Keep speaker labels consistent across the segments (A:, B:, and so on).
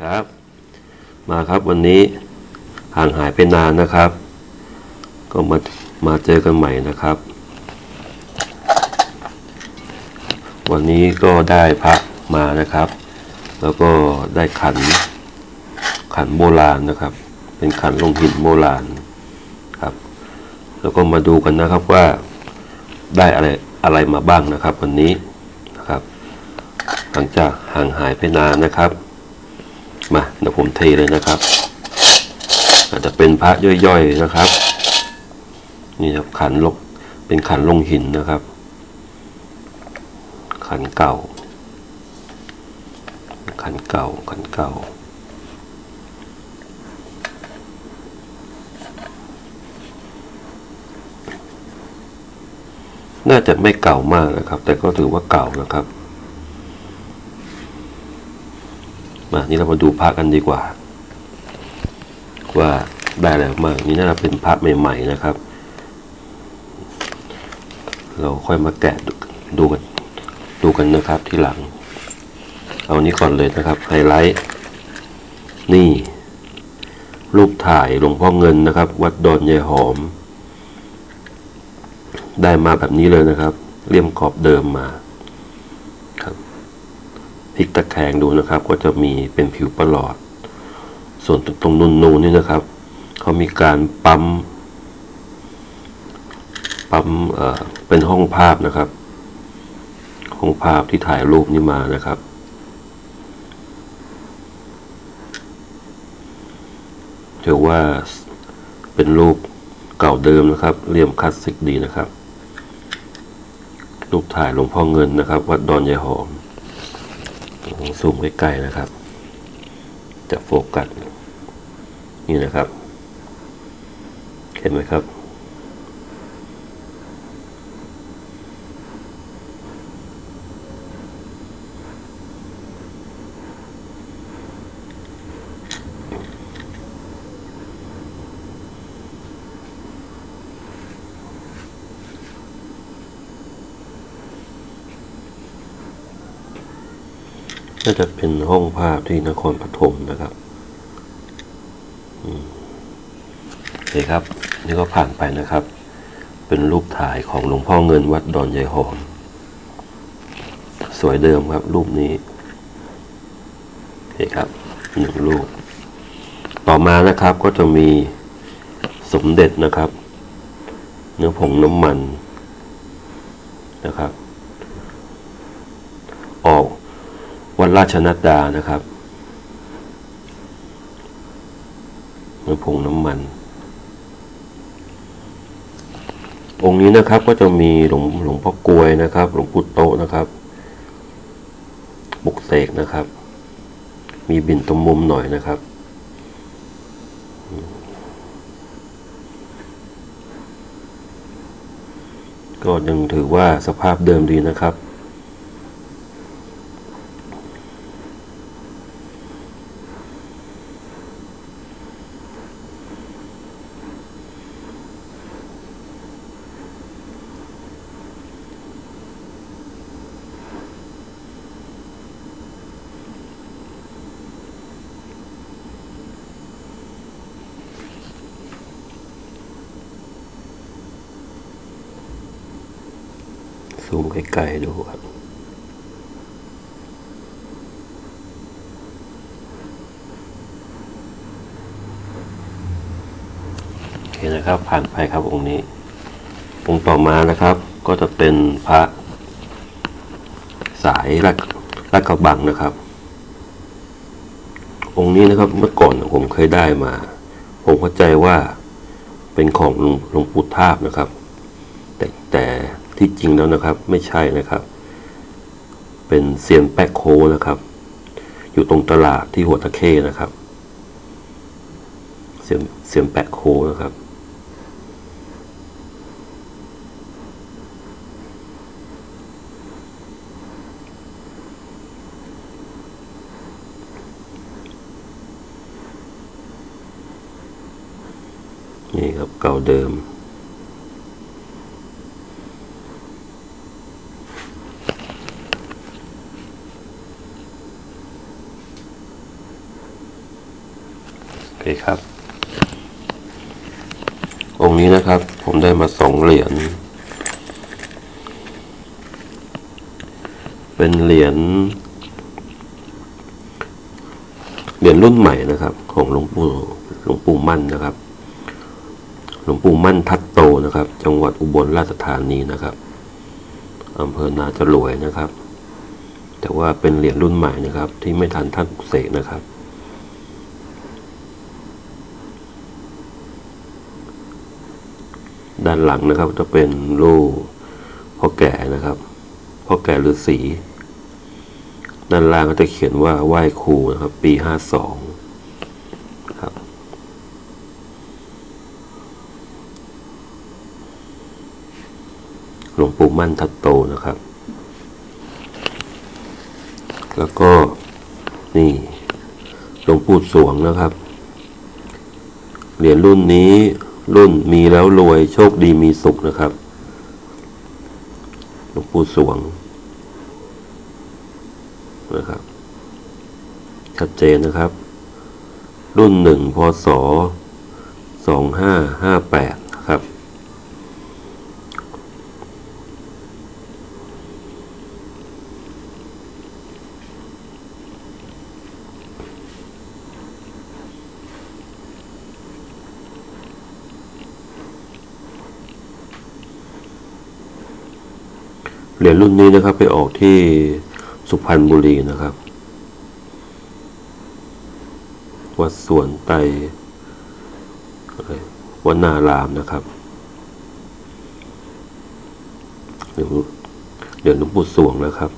A: ครับ มาครับวันนี้ห่างหายไปนานนะครับ ก็มามาเจอกันใหม่นะครับ วันนี้ก็ได้พระมานะครับ แล้วก็ได้ขันขันโบราณนะครับ เป็นขันลงหินโบราณครับ แล้วก็มาดูกันนะครับว่าได้อะไรอะไรมาบ้างนะครับ วันนี้นะครับ หลังจากห่างหายไปนานนะครับ มาเดี๋ยวผมเทเลยนะครับ อาจจะเป็นพระย่อยๆนะครับ นี่ครับขันลงเป็นขันลงหินนะครับ ขันเก่า ขันเก่าขันเก่าน่าจะไม่เก่ามากนะครับ แต่ก็ถือว่าเก่านะครับ มานี่เรามาดูพระกันดีกว่า ว่าได้อะไรมากนี่น่าจะเป็นพระใหม่ๆนะครับ เราค่อยมาแกะดูดูกันดูกันนะครับที่หลัง เอานี้ก่อนเลยนะครับไฮไลท์นี่ รูปถ่ายหลวงพ่อเงินนะครับ วัดดอนยายหอม ได้มาแบบนี้เลยนะครับ เลี่ยมขอบเดิมมา พลิกตะแคงดูนะครับ ก็จะมีเป็นผิวประหลอด ส่วนตรงนูนๆนี่นะครับเขามีการปั๊มปั๊มเอ่อเป็นห้องภาพนะครับ ห้องภาพที่ถ่ายรูปนี้มานะครับถือว่าเป็นรูปเก่าเดิมนะครับเรียมคลาสสิกดีนะครับรูปถ่ายหลวงพ่อเงินนะครับ วัดดอนยายหอม ซูมใกล้ๆนะครับ จะโฟกัส นี่นะครับ เห็นไหมครับ น่าจะเป็นห้องภาพที่นครปฐมนะครับอืมโอเคครับ นี่ก็ผ่านไปนะครับ เป็นรูปถ่ายของหลวงพ่อเงินวัดดอนยายหอม สวยเดิมครับ รูปนี้โอเคครับหนึ่งรูป ต่อมานะครับก็จะมีสมเด็จนะครับ เนื้อผงน้ำมันนะครับ ออก วัด ราชนัดดานะครับน้ำผงน้ำมัน องค์นี้นะครับก็จะมีหลวงหลวงพ่อกลวยนะครับ หลวงปู่โตนะครับ บุกเสกนะครับ มีบินตรงมุมหน่อยนะครับก็ยังถือว่าสภาพเดิมดีนะครับ ซู มใกล้ๆดูครับโอเคนะครับผ่านไปครับองค์นี้ องค์ต่อมานะครับ ก็จะเป็นพระสายรักรักกระบังนะครับ องค์นี้นะครับเมื่อก่อนผมเคยได้มา ผมเข้าใจว่าเป็นของหลวงหลวงปู่ทาบนะครับ แต่แต่ ที่จริงแล้วนะครับ ไม่ใช่นะครับ เป็นเซียนแปะโคนะครับ อยู่ตรงตลาดที่หัวตะเข้นะครับ เซียนเซียนแปะโคนะครับนี่ครับเก่าเดิม เคครับ องค์นี้นะครับ ผมได้มาสองเหรียญ เป็นเหรียญ เหรียญรุ่นใหม่นะครับ ของหลวงปู่หลวงปู่มั่นนะครับ หลวงปู่มั่นทัดโตนะครับ จังหวัดอุบลราชธานีนะครับอำเภอนาจรวยนะครับ แต่ว่าเป็นเหรียญรุ่นใหม่นะครับ ที่ไม่ทันท่านอุกเสกนะครับ ด้านหลังนะครับ จะเป็นรูปพ่อแก่นะครับพ่อแก่ฤาษีด้านล่างก็จะเขียนว่าไหว้ครูนะครับ ปีห้าสองครับหลวงปู่มั่นทัตโตนะครับ แล้วก็นี่หลวงปู่สวงนะครับ เหรียญรุ่นนี้ รุ่นมีแล้วรวยโชคดีมีสุขนะครับหลวงปู่สวงนะครับ ชัดเจนนะครับ รุ่นหนึ่งพศสองห้าห้าแปดครับ เหรียญรุ่นนี้นะครับไปออกที่สุพรรณบุรีนะครับ วัดสวนไตรอะไรวนารามนะครับเดี๋ยวเดี๋ยวหลวงปู่สวงนะครับ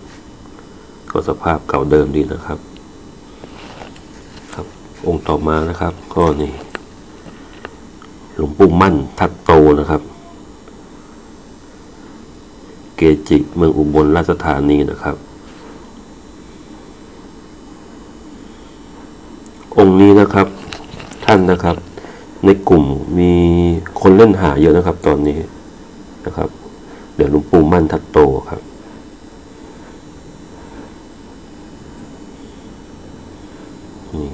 A: ก็สภาพเก่าเดิมดีนะครับ ครับ องค์ต่อมานะครับ ก็นี่หลวงปู่มั่นทัดโตนะครับ เกจิ เมืองอุบลราชธานีนะครับ องค์นี้นะครับท่านนะครับ ในกลุ่มมีคนเล่นหาเยอะนะครับ ตอนนี้นะครับ เดี๋ยวหลวงปู่มั่นทัดโตครับนี่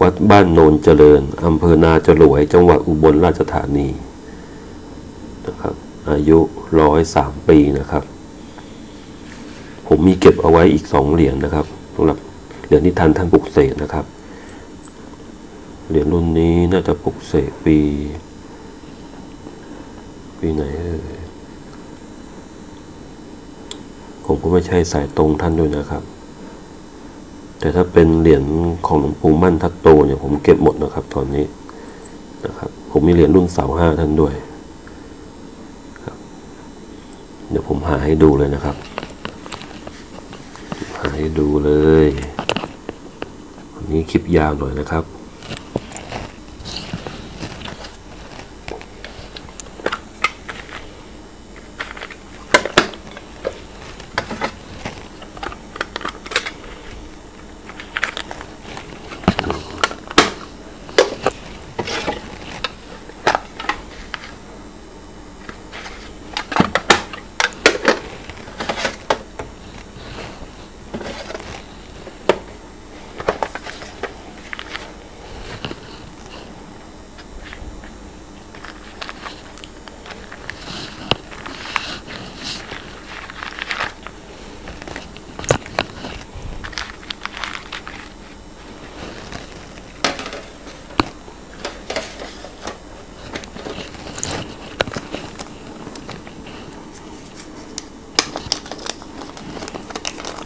A: วัดบ้านโนนเจริญอำเภอนาจรวย จังหวัดอุบลราชธานี อายุร้อยสามปีนะครับ ผมมีเก็บเอาไว้อีกสองเหรียญนะครับสำหรับเหรียญที่ทันท่านปลุกเสกนะครับ เหรียญรุ่นนี้น่าจะปลุกเสกปี ปีไหนเอ่ยผมก็ไม่ใช่สายตรงท่านด้วยนะครับ แต่ถ้าเป็นเหรียญของหลวงปู่มั่นทัตโตเนี่ยผมเก็บหมดนะครับตอนนี้นะครับ ผมมีเหรียญรุ่นเสาห้าท่านด้วย เดี๋ยวผมหาให้ดูเลยนะครับ หาให้ดูเลยวันนี้คลิปยาวหน่อยนะครับ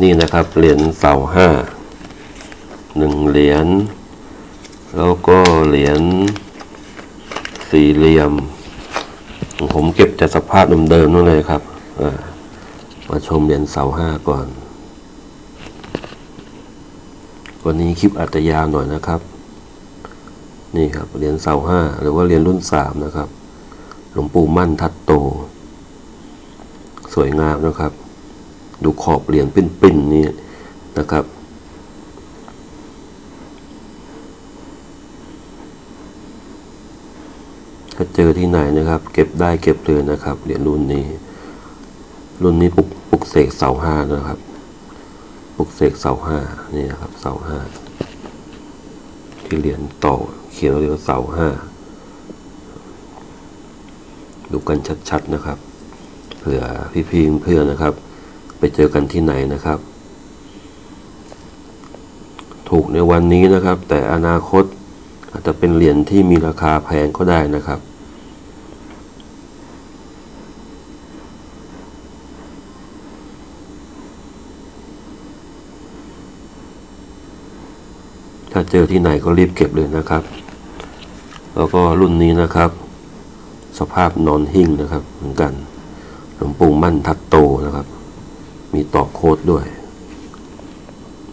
A: นี่นะครับ เหรียญเสาห้าหนึ่งเหรียญ แล้วก็เหรียญสี่เหลี่ยม ผมเก็บแต่สภาพเดิมๆนั่นเลยครับมาชมเหรียญเสาห้าก่อน วันนี้คลิปอาจจะยาวหน่อยนะครับ นี่ครับเหรียญเสาห้าหรือว่าเหรียญรุ่นสามนะครับ หลวงปู่มั่นทัดโต สวยงามนะครับ ดูขอบเหรียญปิ้นๆนี่นะครับ ถ้าเจอที่ไหนนะครับ เก็บได้เก็บเลยนะครับเหรียญรุ่นนี้ รุ่นนี้ปุกปุกเสกเสาห้านะครับ ปุกเสกเสาห้านี่นะครับเสาห้าที่เหรียญต่อเขียนเอาไว้ว่าเสาห้าดูกันชัดๆนะครับเผื่อพี่ๆเพื่อนนะครับ ไปเจอกันที่ไหนนะครับ ถูกในวันนี้นะครับ แต่อนาคตอาจจะเป็นเหรียญที่มีราคาแพงก็ได้นะครับ ถ้าเจอที่ไหนก็รีบเก็บเลยนะครับ แล้วก็รุ่นนี้นะครับ สภาพนอนหิ้งนะครับ เหมือนกันหลวงปู่มั่นทัดโตนะครับ มีตอกโค้ดด้วย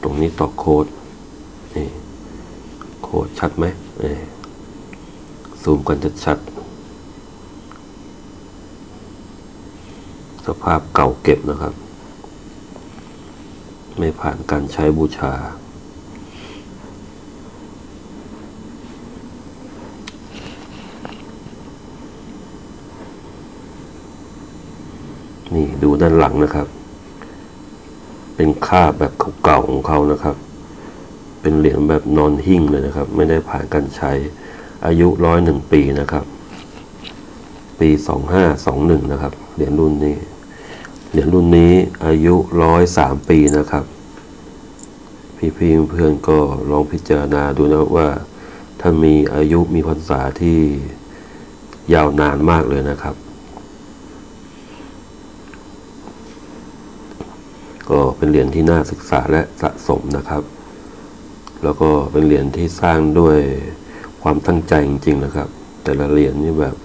A: ตรงนี้ตอกโค้ดนี่โค้ดชัดไหมนี่ซูมกันจะชัด สภาพเก่าเก็บนะครับ ไม่ผ่านการใช้บูชา นี่ดูด้านหลังนะครับ เป็นคราบแบบเก่าๆของเขานะครับ เป็นเหรียญแบบนอนหิ้งเลยนะครับ ไม่ได้ผ่านการใช้อายุร้อยหนึ่งปีนะครับ ปีสองห้าสองหนึ่งนะครับเหรียญรุ่นนี้เหรียญรุ่นนี้อายุร้อยสามปีนะครับ พี่ๆเพื่อนๆก็ลองพิจารณาดูนะว่าท่านมีอายุมีพรรษาที่ยาวนานมากเลยนะครับ ก็เป็นเหรียญที่น่าศึกษาและสะสมนะครับ แล้วก็เป็นเหรียญที่สร้างด้วยความตั้งใจจริงๆนะครับ แต่ละเหรียญนี่แบบ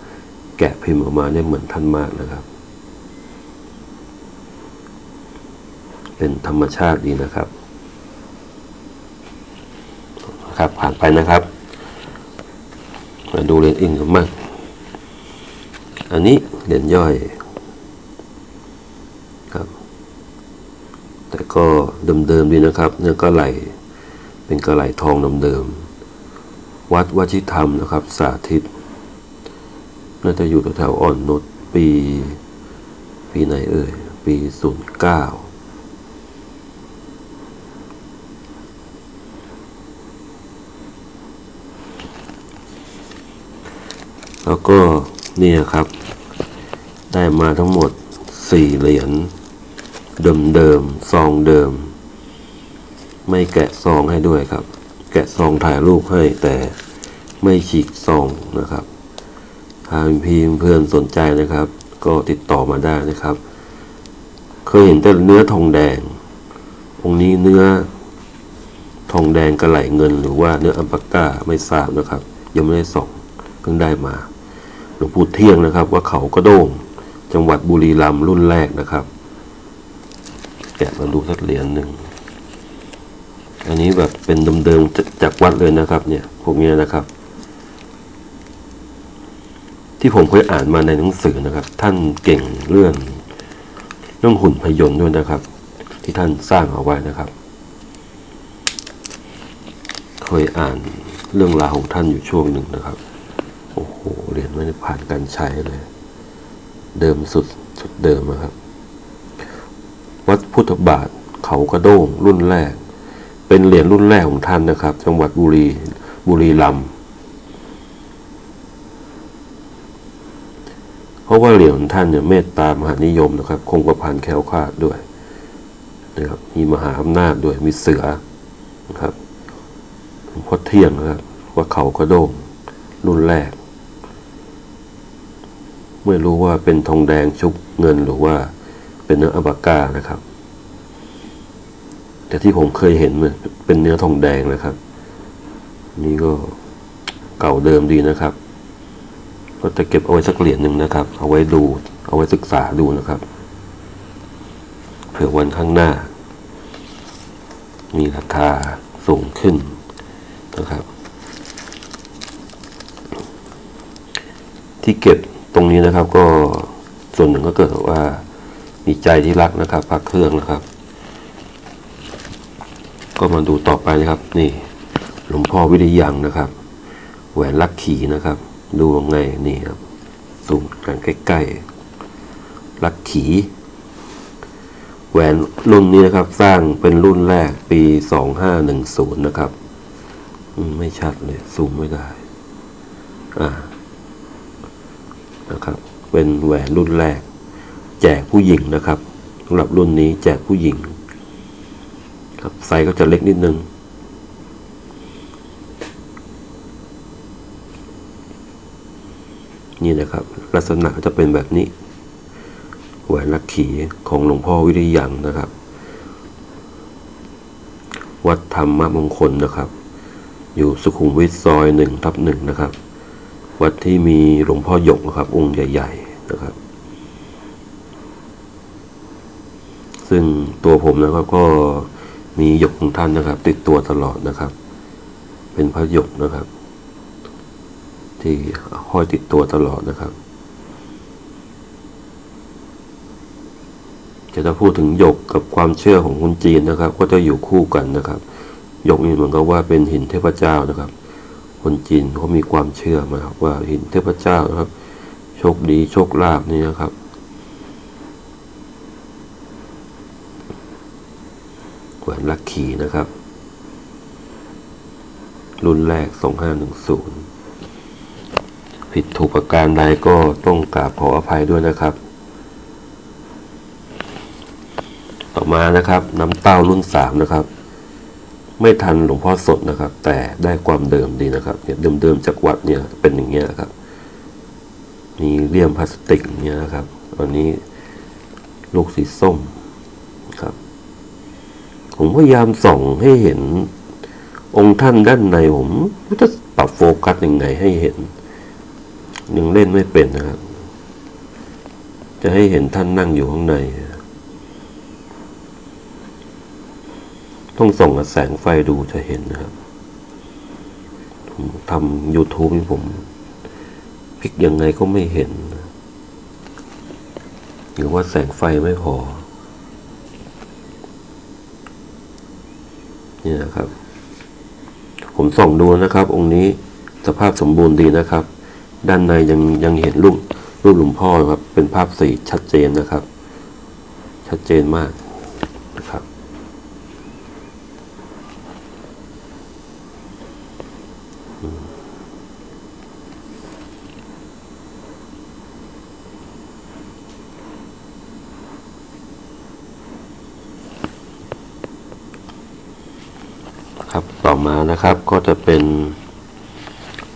A: แกะพิมพ์ออกมาเนี่ยเหมือนท่านมากนะครับ เป็นธรรมชาติดีนะครับครับผ่านไปนะครับ มาดูเหรียญอื่นกันบ้างอันนี้เหรียญย่อย ครับ แต่ ก็เดิมๆดีนะครับเนื้อกระไหลเป็นกระไหลทองเดิมๆวัดวชิธรรมนะครับ สาธิตน่าจะอยู่แถวๆอ่อนนุชปี ปีไหนเอ่ย ปีศูนย์เก้าแล้วก็เนี่ยครับ ได้มาทั้งหมดสี่เหรียญ เดิมเดิมๆซองเดิม ไม่แกะซองให้ด้วยครับ แกะซองถ่ายรูปให้แต่ไม่ฉีกซองนะครับถ้าพี่เพื่อนสนใจนะครับ ก็ติดต่อมาได้นะครับ เคยเห็นแต่เนื้อทองแดง องค์นี้เนื้อทองแดงกระไหลเงิน หรือว่าเนื้ออัมปาก้าไม่ทราบนะครับ ยังไม่ได้ส่องเพิ่งได้มาหลวงปู่เที่ยงนะครับว่าเขากระโดงจังหวัดบุรีรัมย์รุ่นแรกนะครับ แกะมาดูสักเหรียญหนึ่ง อันนี้แบบเป็นเดิมๆจากวัดเลยนะครับ เนี่ย พวกเนี้ยนะครับ ที่ผมเคยอ่านมาในหนังสือนะครับ ท่านเก่งเรื่องเรื่องหุ่นพยนต์ด้วยนะครับ ที่ท่านสร้างเอาไว้นะครับ เคยอ่านเรื่องราวของท่านอยู่ช่วงหนึ่งนะครับ โอ้โหเหรียญไม่ได้ผ่านการใช้เลย เดิมสุดสุดเดิมนะครับ พุทธบาทเขากระโด้งรุ่นแรก เป็นเหรียญรุ่นแรกของท่านนะครับ จังหวัดบุรีบุรีรัมย์เพราะว่าเหรียญของท่านเนี่ยเมตตามหานิยมนะครับ คงประพันแคล้วคลาดด้วยนะครับมีมหาอำนาจด้วยมีเสือนะครับพ่อเที่ยงนะครับว่าเขากระโด้งรุ่นแรก ไม่รู้ว่าเป็นทองแดงชุบเงินหรือว่าเป็นเนื้ออัลปากานะครับ แต่ที่ผมเคยเห็นเป็นเนื้อทองแดงนะครับ นี่ก็เก่าเดิมดีนะครับ ก็จะเก็บเอาไว้สักเหรียญหนึ่งนะครับ เอาไว้ดู เอาไว้ศึกษาดูนะครับเผื่อวันข้างหน้า มีราคาสูงขึ้นนะครับ ที่เก็บตรงนี้นะครับก็ส่วนหนึ่งก็เกิดจากว่ามีใจที่รักนะครับพักเครื่องนะครับ ก็มาดูต่อไปนะครับ นี่หลวงพ่อวิริยังนะครับ แหวนลักขีนะครับ ดูยังไงนี่ครับซูมกันใกล้ๆลักขี แหวนรุ่นนี้นะครับ สร้างเป็นรุ่นแรกปี2510นะครับมไม่ชัดเลยซูมไม่ได้ อ่านะครับ เป็นแหวนรุ่นแรก แจกผู้หญิงนะครับสำหรับรุ่นนี้แจกผู้หญิง ครับไซก็จะเล็กนิดนึง นี่นะครับ ลักษณะจะเป็นแบบนี้แหวนลักขีของหลวงพ่อวิริยังนะครับ วัดธรรมมงคลนะครับ อยู่สุขุมวิทซอยหนึ่งทับหนึ่งนะครับ วัดที่มีหลวงพ่อหยกนะครับ องค์ใหญ่ ๆนะครับ ซึ่งตัวผมนะครับก็ มีหยกของท่านนะครับ ติดตัวตลอดนะครับ เป็นพระหยกนะครับ ที่ห้อยติดตัวตลอดนะครับจะถ้าพูดถึงหยกกับความเชื่อของคนจีนนะครับ ก็จะอยู่คู่กันนะครับหยกนี่เหมือนกับว่าเป็นหินเทพเจ้านะครับ คนจีนเขามีความเชื่อมาครับว่าหินเทพเจ้านะครับ โชคดีโชคลาภนี่นะครับ แห วนลักขีนะครับ รุ่นแรก 2510 ผิดถูกประการใดก็ต้องกราบขออภัยด้วยนะครับ ต่อมานะครับ น้ำเต้ารุ่น 3 นะครับ ไม่ทันหลวงพ่อสดนะครับ แต่ได้ความเดิมดีนะครับเนี่ยเดิมๆจากวัดเนี่ยเป็นอย่างเงี้ยครับ มีเลี่ยมพลาสติกเงี้ยนะครับ อันนี้ลูกสีส้ม ผมพยายามส่องให้เห็น องค์ท่านด้านในผมจะปรับโฟกัสยังไงให้เห็น ยังเล่นไม่เป็นนะครับ จะให้เห็นท่านนั่งอยู่ข้างใน ต้องส่องกับแสงไฟดูจะเห็นนะครับ ผมทำ YouTube นี่ผมพลิกยังไงก็ไม่เห็น หรือว่าแสงไฟไม่พอ นี่นะครับ ผมส่องดูนะครับ องค์นี้สภาพสมบูรณ์ดีนะครับ ด้านในยังยังเห็นรูปรูปหลวงพ่อครับ เป็นภาพสีชัดเจนนะครับ ชัดเจนมากนะครับ ครับต่อมา นะครับ ก็จะเป็น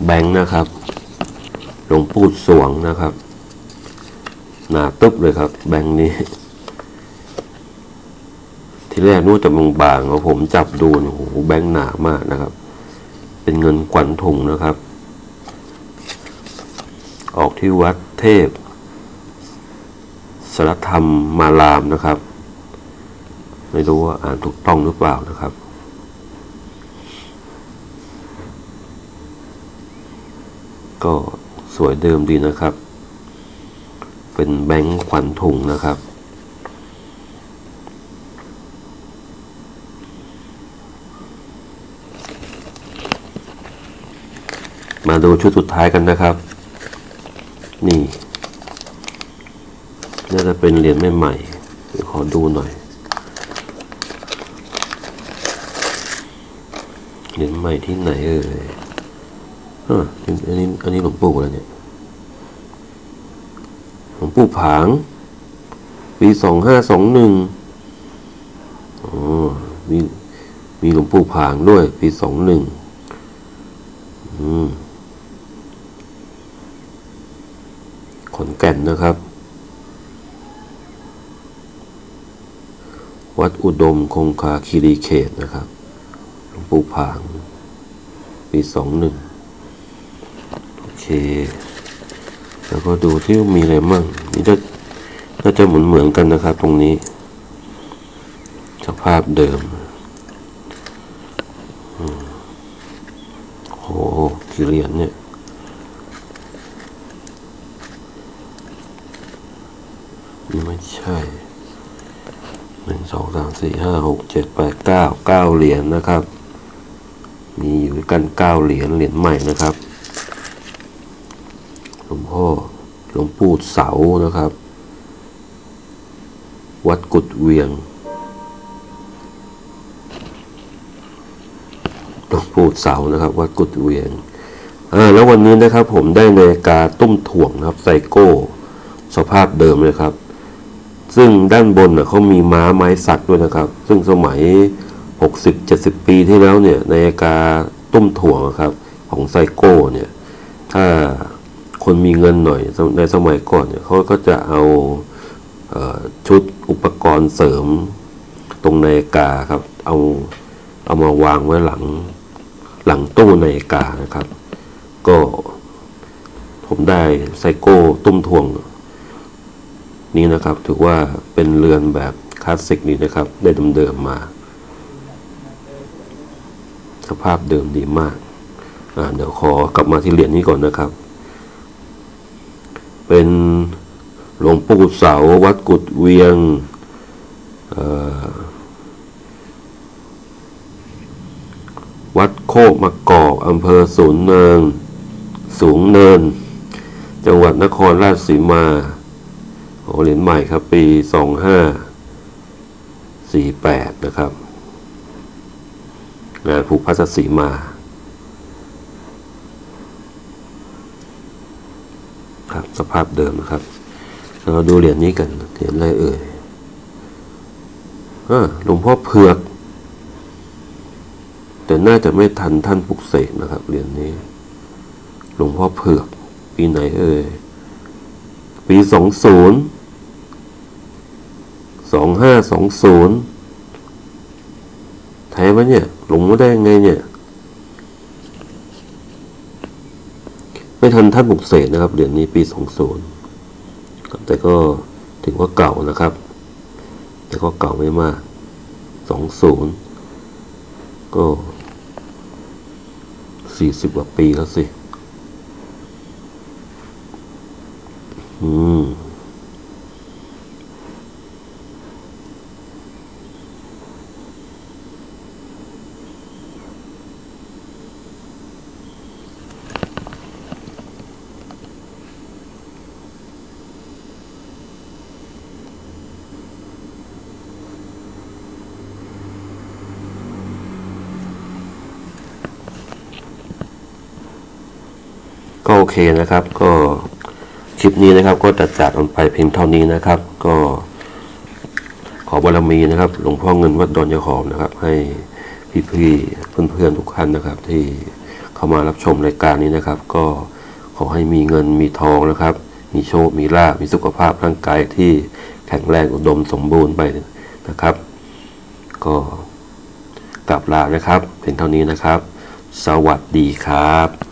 A: แบงค์นะครับ หลวงปู่สวงนะครับ หนาตึ๊บเลยครับ แบงค์นี้ ทีแรกนู้จะบางๆแล้วผมจับดูโอ้โหแบงค์หนามากนะครับ เป็นเงินกวันถุงนะครับ ออกที่วัดเทพสรธรรมมารามนะครับ ไม่รู้ว่าอ่านถูกต้องหรือเปล่านะครับ ก็สวยเดิมดีนะครับ เป็นแบงค์ขวัญถุงนะครับ มาดูชุดสุดท้ายกันนะครับ นี่น่าจะเป็นเหรียญใหม่ๆเดี๋ยวขอดูหน่อย เหรียญใหม่ที่ไหนเอ่ย อันนี้อันนี้หลวงปู่อะไรเนี่ย หลวงปู่ผาง ปีสองห้าสองหนึ่งอ๋อมีมีหลวงปู่ผางด้วย ปีสองหนึ่งอืมขอนแก่นนะครับ วัดอุดมคงคาคีรีเขตนะครับ หลวงปู่ผาง ปีสองหนึ่ง เค แล้วก็ดูที่มีอะไรมั่งนี่จะก็จะเหมือนเหมือนกันนะครับตรงนี้สภาพเดิมโอืมโหกี่เหรียญเนี่ยนี่ไม่ใช่หนึ่งสองสามสี่ห้าหกเจ็ดแปดเก้าเก้าเหรียญนะครับ มีอยู่กันเก้าเหรียญเหรียญใหม่นะครับ ลวงพ่อหลวงปู่เสานะครับ วัดกุดเวียงหลวงปู่เสานะครับ วัดกุดเวียงอ่าแล้ววันนี้นะครับผมได้นาฬิกาตุ้มถ่วงนะครับไซโก้ สภาพเดิมเลยครับ ซึ่งด้านบนน่ะเขามีม้าไม้สักด้วยนะครับ ซึ่งสมัย 60-70 ปีที่แล้วเนี่ยนาฬิกาตุ้มถ่วงครับของไซโก้เนี่ย ถ้า คนมีเงินหน่อยในสมัยก่อนเนี่ยเขาก็จะเอาเออชุดอุปกรณ์เสริมตรงนาฬิกาครับ เอาเอามาวางไว้หลังหลังตู้นาฬิกานะครับ ก็ผมได้ไซโก้ตุ้มทวง นี้นะครับถือว่าเป็นเรือนแบบคลาสสิกนี้นะครับ ได้เดิมๆมา สภาพเดิมดีมากเดี๋ยวขอกลับมาที่เหรียญนี้ก่อนนะครับ เป็นหลวงปู่เสาวัดกุดเวียงวัดโคกมะกอกอำเภอสูงเนิน สูงเนิน จังหวัดนครราชสีมาโอเหรียญใหม่ครับปีสองห้าสี่แปดนะครับ งานผูกพัสสีมา ครับ สภาพเดิมนะครับ เราดูเหรียญนี้กัน เหรียญอะไรเอ่ยอ่าหลวงพ่อเผือก แต่น่าจะไม่ทันท่านปุกเสกนะครับ เหรียญนี้ หลวงพ่อเผือก ปีไหนเอ่ย ปีสองศูนย์สองห้าสองศูนย์แท้ไหมเนี่ย หลงมาได้ไงเนี่ย ไม่ทันท่านปลุกเสกนะครับเหรียญนี้ปี 20 แต่ก็ถึงว่าเก่านะครับ แต่ก็เก่าไม่มาก 20 ก็ 40 กว่าปีแล้วสิ อืม อเคนะครับ ก็คลิปนี้นะครับ ก็จะจากกันไปเพียงเท่านี้นะครับ ก็ขอบารมีนะครับ หลวงพ่อเงินวัดดอนยาหอมนะครับ ให้พี่ๆเพื่อนๆทุกท่านนะครับ ที่เข้ามารับชมรายการนี้นะครับ ก็ขอให้มีเงินมีทองนะครับ มีโชค มีลาภมีสุขภาพร่างกายที่แข็งแรงอุดมสมบูรณ์ไปนะครับ ก็กลับลานะครับเพียงเท่านี้นะครับ สวัสดีครับ